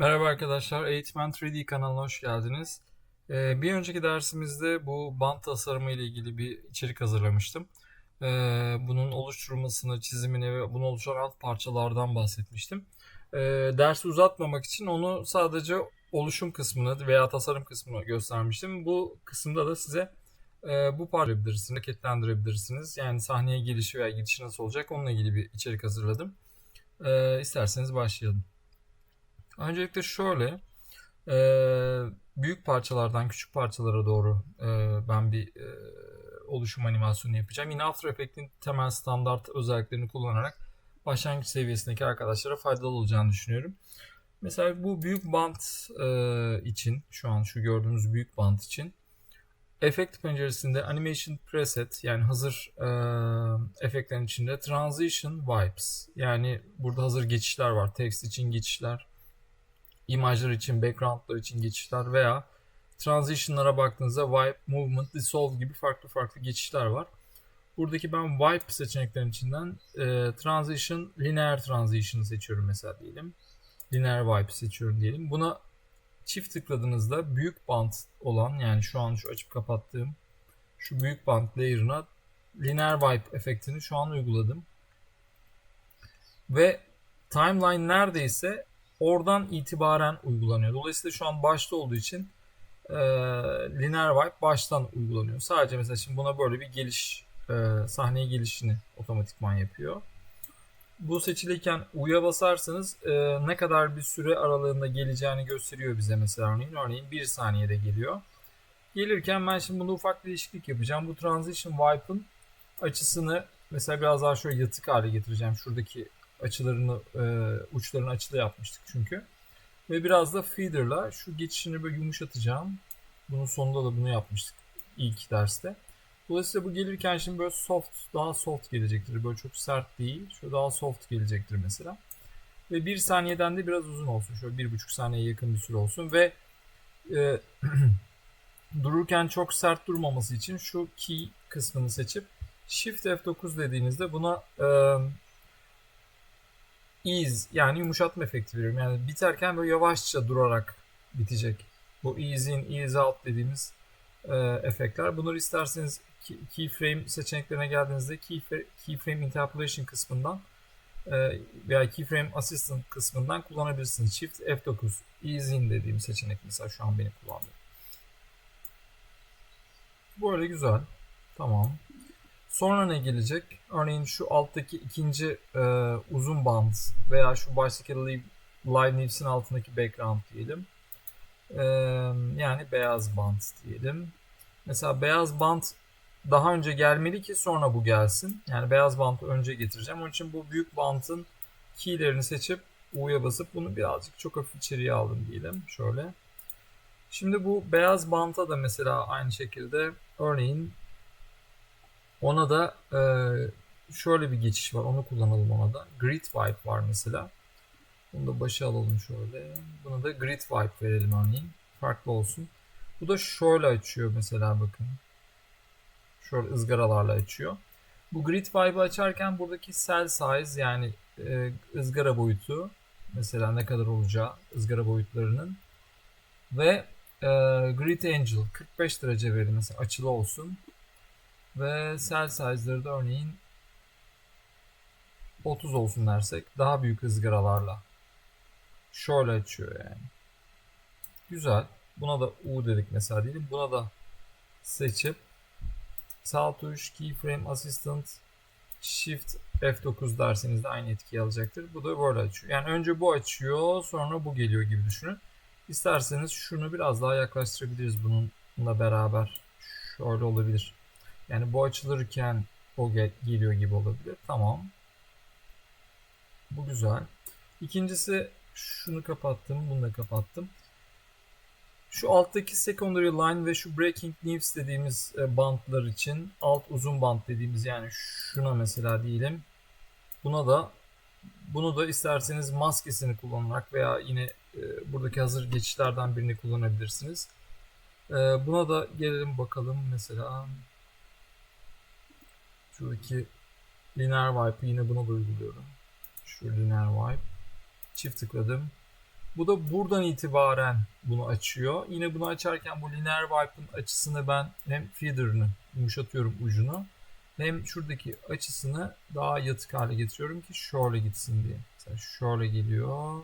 Merhaba arkadaşlar, Eğitmen 3D kanalına hoş geldiniz. Ee, bir önceki dersimizde bu bant tasarımı ile ilgili bir içerik hazırlamıştım. Ee, bunun oluşturulmasını, çizimini ve bunu oluşturan alt parçalardan bahsetmiştim. Ee, dersi uzatmamak için onu sadece oluşum kısmını veya tasarım kısmını göstermiştim. Bu kısımda da size e, bu parçayı hareketlendirebilirsiniz. Yani sahneye girişi veya gidişi nasıl olacak onunla ilgili bir içerik hazırladım. İsterseniz başlayalım. Öncelikle şöyle e, büyük parçalardan küçük parçalara doğru e, ben bir e, oluşum animasyonu yapacağım. Yine After Effects'in temel standart özelliklerini kullanarak başlangıç seviyesindeki arkadaşlara faydalı olacağını düşünüyorum. Mesela bu büyük bant e, için şu an şu gördüğünüz büyük bant için efekt penceresinde animation preset yani hazır e, efektlerin içinde transition vibes yani burada hazır geçişler var. Text için geçişler, imajlar için, backgroundlar için geçişler veya transition'lara baktığınızda wipe, movement, dissolve gibi farklı farklı geçişler var. Buradaki ben wipe seçeneklerin içinden e, transition, linear transition seçiyorum mesela diyelim. Linear wipe seçiyorum diyelim. Buna çift tıkladığınızda büyük band olan yani şu an şu açıp kapattığım şu büyük band layer'ına linear wipe efektini şu an uyguladım. Ve timeline neredeyse oradan itibaren uygulanıyor. Dolayısıyla şu an başta olduğu için e, linear wipe baştan uygulanıyor. Sadece mesela şimdi buna böyle bir geliş e, sahneye gelişini otomatikman yapıyor. Bu seçiliyken U'ya basarsanız e, ne kadar bir süre aralığında geleceğini gösteriyor bize mesela örneğin. Örneğin 1 saniyede geliyor. Gelirken ben şimdi bunu ufak bir değişiklik yapacağım. Bu transition wipe'ın açısını mesela biraz daha şöyle yatık hale getireceğim. Şuradaki açılarını e, uçlarını açılı yapmıştık çünkü. Ve biraz da feeder'la şu geçişini böyle yumuşatacağım. Bunun sonunda da bunu yapmıştık ilk derste. Dolayısıyla bu gelirken şimdi böyle soft, daha soft gelecektir. Böyle çok sert değil. Şöyle daha soft gelecektir mesela. Ve bir saniyeden de biraz uzun olsun. Şöyle bir buçuk saniyeye yakın bir süre olsun. Ve e, dururken çok sert durmaması için şu key kısmını seçip Shift F9 dediğinizde buna e, ease yani yumuşatma efekti veriyorum. Yani biterken böyle yavaşça durarak bitecek. Bu ease in, ease out dediğimiz e, efektler. Bunları isterseniz keyframe seçeneklerine geldiğinizde keyframe interpolation kısmından e, veya keyframe assistant kısmından kullanabilirsiniz. Shift F9 ease in dediğim seçenek mesela şu an benim kullandığım. Böyle güzel. Tamam. Sonra ne gelecek? Örneğin şu alttaki ikinci e, uzun band veya şu baştaki live, altındaki background diyelim. E, yani beyaz band diyelim. Mesela beyaz band daha önce gelmeli ki sonra bu gelsin. Yani beyaz bandı önce getireceğim. Onun için bu büyük bantın keylerini seçip U'ya basıp bunu birazcık çok hafif içeriye aldım diyelim. Şöyle. Şimdi bu beyaz banta da mesela aynı şekilde örneğin ona da e, şöyle bir geçiş var. Onu kullanalım ona da. Grid Wipe var mesela. Bunu da başa alalım şöyle. Buna da Grid Wipe verelim örneğin. Farklı olsun. Bu da şöyle açıyor mesela bakın. Şöyle ızgaralarla açıyor. Bu Grid Wipe'ı açarken buradaki cell size yani e, ızgara boyutu mesela ne kadar olacağı ızgara boyutlarının ve e, Grid Angel 45 derece verelim mesela açılı olsun. Ve cell size'ları da örneğin 30 olsun dersek daha büyük ızgaralarla şöyle açıyor yani. Güzel. Buna da U dedik mesela diyelim. Buna da seçip sağ tuş keyframe assistant shift F9 derseniz de aynı etkiyi alacaktır. Bu da böyle açıyor. Yani önce bu açıyor sonra bu geliyor gibi düşünün. İsterseniz şunu biraz daha yaklaştırabiliriz bununla beraber. Şöyle olabilir. Yani bu açılırken o gel geliyor gibi olabilir. Tamam. Bu güzel. İkincisi şunu kapattım. Bunu da kapattım. Şu alttaki secondary line ve şu breaking news dediğimiz e, bantlar için alt uzun bant dediğimiz yani şuna mesela diyelim. Buna da bunu da isterseniz maskesini kullanarak veya yine e, buradaki hazır geçişlerden birini kullanabilirsiniz. E, buna da gelelim bakalım mesela Şuradaki linear wipe'ı yine buna da uyguluyorum. Şu linear wipe. Çift tıkladım. Bu da buradan itibaren bunu açıyor. Yine bunu açarken bu linear wipe'ın açısını ben hem feeder'ını yumuşatıyorum ucunu hem şuradaki açısını daha yatık hale getiriyorum ki şöyle gitsin diye. Mesela şöyle geliyor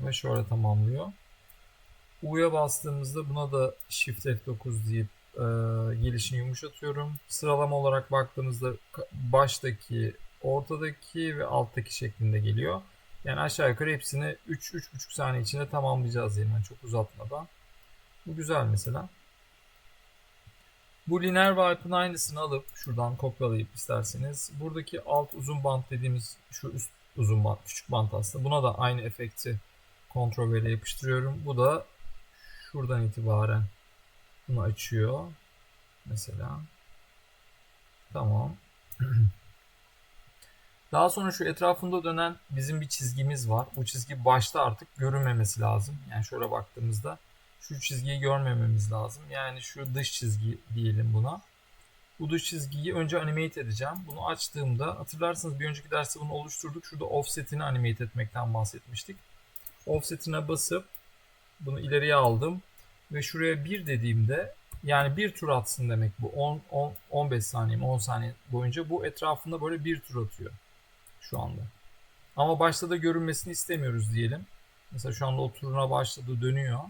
ve şöyle tamamlıyor. U'ya bastığımızda buna da Shift F9 deyip e, gelişini yumuşatıyorum. Sıralama olarak baktığımızda baştaki, ortadaki ve alttaki şeklinde geliyor. Yani aşağı yukarı hepsini 3-3,5 saniye içinde tamamlayacağız yani çok uzatmadan. Bu güzel mesela. Bu lineer wipe'ın aynısını alıp şuradan kopyalayıp isterseniz buradaki alt uzun bant dediğimiz şu üst uzun bant, küçük bant aslında. Buna da aynı efekti kontrol ile yapıştırıyorum. Bu da şuradan itibaren bunu açıyor. Mesela. Tamam. Daha sonra şu etrafında dönen bizim bir çizgimiz var. Bu çizgi başta artık görünmemesi lazım. Yani şöyle baktığımızda şu çizgiyi görmememiz lazım. Yani şu dış çizgi diyelim buna. Bu dış çizgiyi önce animate edeceğim. Bunu açtığımda hatırlarsanız bir önceki derste bunu oluşturduk. Şurada offset'ini animate etmekten bahsetmiştik. Offset'ine basıp bunu ileriye aldım. Ve şuraya bir dediğimde yani bir tur atsın demek bu. 10, 10, 15 saniye 10 saniye boyunca bu etrafında böyle bir tur atıyor şu anda. Ama başta da görünmesini istemiyoruz diyelim. Mesela şu anda o turuna başladı dönüyor.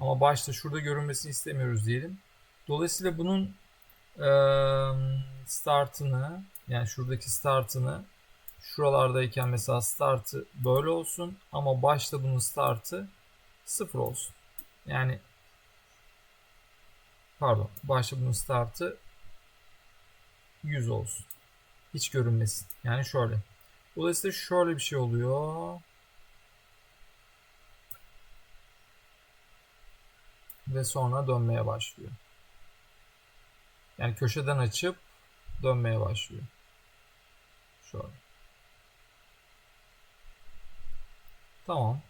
Ama başta şurada görünmesini istemiyoruz diyelim. Dolayısıyla bunun startını yani şuradaki startını şuralardayken mesela startı böyle olsun ama başta bunun startı sıfır olsun. Yani pardon bunun startı 100 olsun. Hiç görünmesin. Yani şöyle. Dolayısıyla şöyle bir şey oluyor. Ve sonra dönmeye başlıyor. Yani köşeden açıp dönmeye başlıyor. Şöyle. Tamam.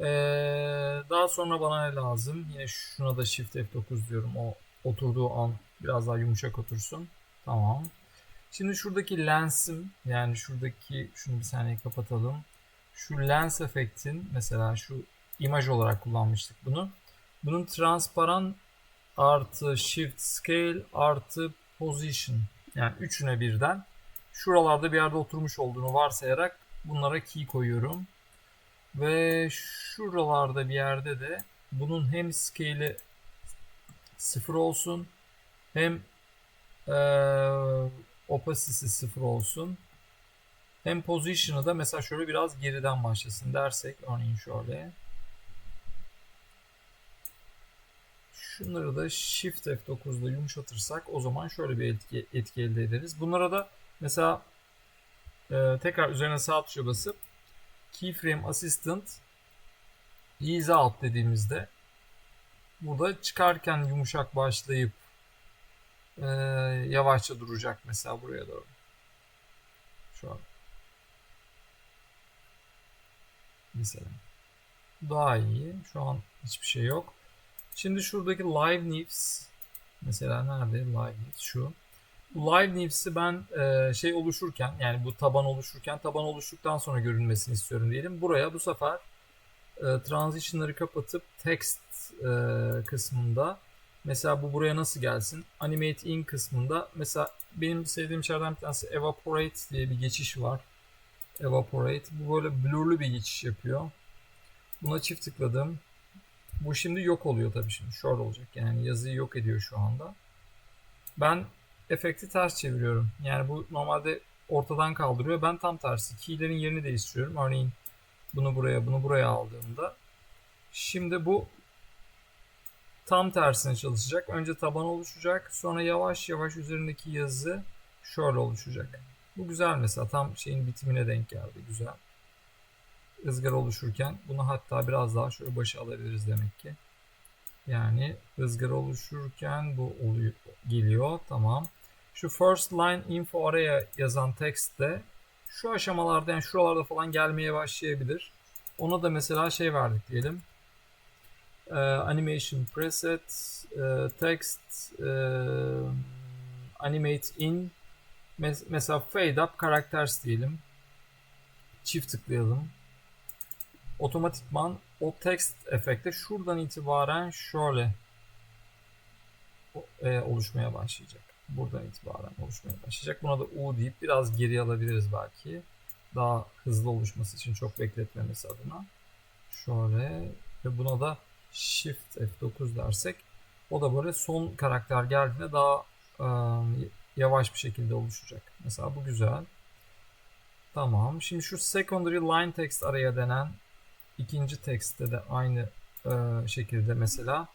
Ee, daha sonra bana ne lazım? Yine şuna da Shift F9 diyorum. O oturduğu an biraz daha yumuşak otursun. Tamam. Şimdi şuradaki lensim yani şuradaki şunu bir saniye kapatalım. Şu lens efektin mesela şu imaj olarak kullanmıştık bunu. Bunun transparan artı shift scale artı position yani üçüne birden şuralarda bir yerde oturmuş olduğunu varsayarak bunlara key koyuyorum. Ve şuralarda bir yerde de bunun hem scale'i sıfır olsun hem ee, opacity'si sıfır olsun. Hem position'ı da mesela şöyle biraz geriden başlasın dersek örneğin şöyle. Şunları da Shift F9'da yumuşatırsak o zaman şöyle bir etki, etki elde ederiz. Bunlara da mesela e, tekrar üzerine sağ tuşa basıp Keyframe Assistant Ease Out dediğimizde burada çıkarken yumuşak başlayıp e, yavaşça duracak mesela buraya doğru. Şu an. Mesela. Daha iyi. Şu an hiçbir şey yok. Şimdi şuradaki Live Nifs mesela nerede Live Nifs şu. Live Nifs'i ben e, şey oluşurken yani bu taban oluşurken taban oluştuktan sonra görünmesini istiyorum diyelim. Buraya bu sefer e, transition'ları kapatıp text e, kısmında Mesela bu buraya nasıl gelsin? Animate in kısmında mesela benim sevdiğim şeylerden bir tanesi Evaporate diye bir geçiş var. Evaporate. Bu böyle blurlu bir geçiş yapıyor. Buna çift tıkladım. Bu şimdi yok oluyor tabii şimdi. Şöyle olacak. Yani yazıyı yok ediyor şu anda. Ben efekti ters çeviriyorum. Yani bu normalde ortadan kaldırıyor. Ben tam tersi. Key'lerin yerini değiştiriyorum. Örneğin bunu buraya, bunu buraya aldığımda. Şimdi bu tam tersine çalışacak. Önce taban oluşacak. Sonra yavaş yavaş üzerindeki yazı şöyle oluşacak. Bu güzel mesela tam şeyin bitimine denk geldi. Güzel. Izgara oluşurken bunu hatta biraz daha şöyle başa alabiliriz demek ki. Yani ızgara oluşurken bu oluyor, geliyor. Tamam. Şu first line info araya yazan text de şu aşamalarda yani şuralarda falan gelmeye başlayabilir. Ona da mesela şey verdik diyelim uh, animation preset, uh, text, uh, animate in, Mes mesela fade up characters diyelim. Çift tıklayalım. otomatikman o text efekte şuradan itibaren şöyle e, oluşmaya başlayacak. Buradan itibaren oluşmaya başlayacak. Buna da U deyip biraz geri alabiliriz belki. Daha hızlı oluşması için çok bekletmemesi adına. Şöyle ve buna da Shift F9 dersek o da böyle son karakter geldiğinde daha e, yavaş bir şekilde oluşacak. Mesela bu güzel. Tamam. Şimdi şu secondary line text araya denen ikinci textte de aynı e, şekilde mesela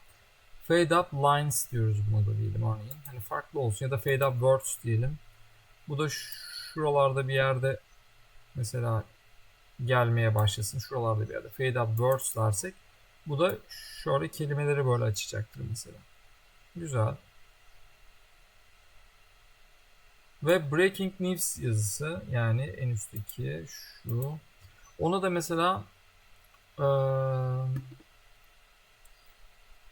fade up lines diyoruz buna da diyelim örneğin. Hani farklı olsun ya da fade up words diyelim. Bu da şuralarda bir yerde mesela gelmeye başlasın. Şuralarda bir yerde fade up words dersek bu da şöyle kelimeleri böyle açacaktır mesela. Güzel. Ve breaking news yazısı yani en üstteki şu. Ona da mesela eee,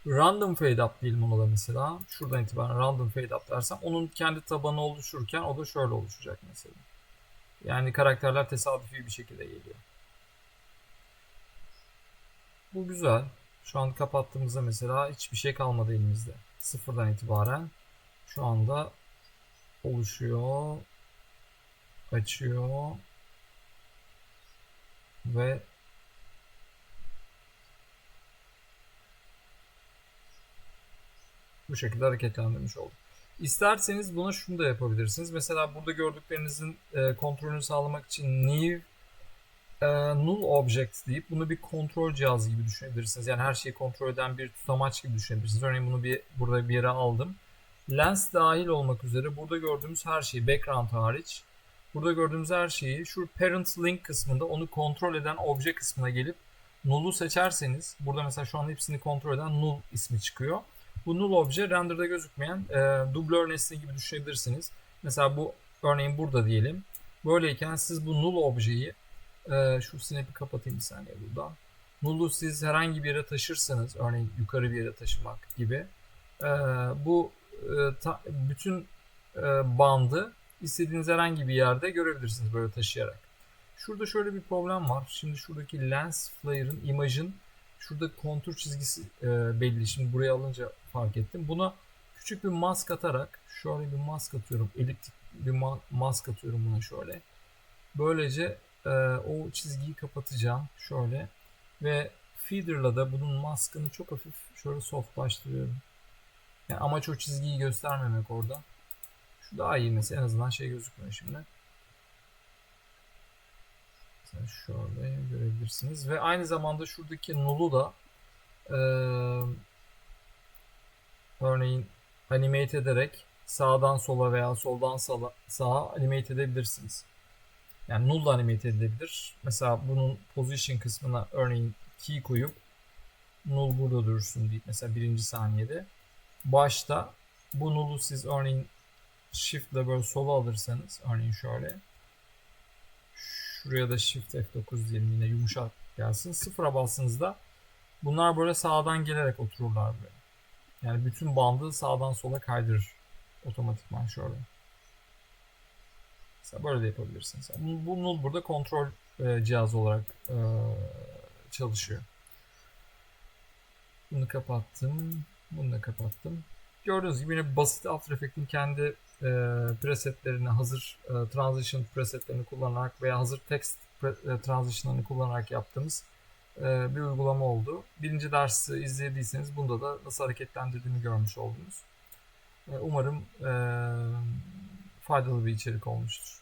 random fade up diyelim ona da mesela. Şuradan itibaren random fade up dersem onun kendi tabanı oluşurken o da şöyle oluşacak mesela. Yani karakterler tesadüfi bir şekilde geliyor. Bu güzel. Şu an kapattığımızda mesela hiçbir şey kalmadı elimizde. Sıfırdan itibaren şu anda oluşuyor, açıyor ve bu şekilde hareketlendirmiş olduk. İsterseniz buna şunu da yapabilirsiniz. Mesela burada gördüklerinizin e, kontrolünü sağlamak için new e, null object deyip bunu bir kontrol cihazı gibi düşünebilirsiniz. Yani her şeyi kontrol eden bir tutamaç gibi düşünebilirsiniz. Örneğin bunu bir burada bir yere aldım. Lens dahil olmak üzere burada gördüğümüz her şeyi background hariç burada gördüğümüz her şeyi şu parent link kısmında onu kontrol eden obje kısmına gelip null'u seçerseniz burada mesela şu an hepsini kontrol eden null ismi çıkıyor. Bu null obje render'da gözükmeyen e, dublör nesne gibi düşünebilirsiniz. Mesela bu örneğin burada diyelim. Böyleyken siz bu null objeyi e, şu snap'i kapatayım bir saniye buradan. Null'u siz herhangi bir yere taşırsanız örneğin yukarı bir yere taşımak gibi e, bu e, ta- bütün e, bandı istediğiniz herhangi bir yerde görebilirsiniz böyle taşıyarak. Şurada şöyle bir problem var. Şimdi şuradaki lens flare'ın, imajın şurada kontur çizgisi e, belli. Şimdi buraya alınca fark ettim. Buna küçük bir mask atarak şöyle bir mask atıyorum. Eliptik bir ma- mask atıyorum buna şöyle. Böylece e, o çizgiyi kapatacağım. Şöyle ve feeder'la da bunun maskını çok hafif şöyle softlaştırıyorum. Yani amaç o çizgiyi göstermemek orada. Şu daha iyi mesela en azından şey gözükmüyor şimdi. Şöyle görebilirsiniz. Ve aynı zamanda şuradaki null'u da e, örneğin animate ederek sağdan sola veya soldan sağa, sağa animate edebilirsiniz. Yani null animate edilebilir. Mesela bunun position kısmına örneğin key koyup null burada dursun deyip mesela birinci saniyede başta bu null'u siz örneğin shift ile böyle sola alırsanız örneğin şöyle şuraya da shift F9 diyelim yine yumuşak gelsin. Sıfıra bastığınızda bunlar böyle sağdan gelerek otururlar böyle. Yani bütün bandı sağdan sola kaydırır otomatikman şöyle. Mesela böyle de yapabilirsiniz. Bu, bu null burada kontrol e, cihazı olarak e, çalışıyor. Bunu kapattım. Bunu da kapattım. Gördüğünüz gibi yine basit After Effects'in kendi e, presetlerini, hazır e, transition presetlerini kullanarak veya hazır text pre- e, transition'larını kullanarak yaptığımız e, bir uygulama oldu. Birinci dersi izlediyseniz bunda da nasıl hareketlendirdiğimi görmüş oldunuz. E, umarım e, faydalı bir içerik olmuştur.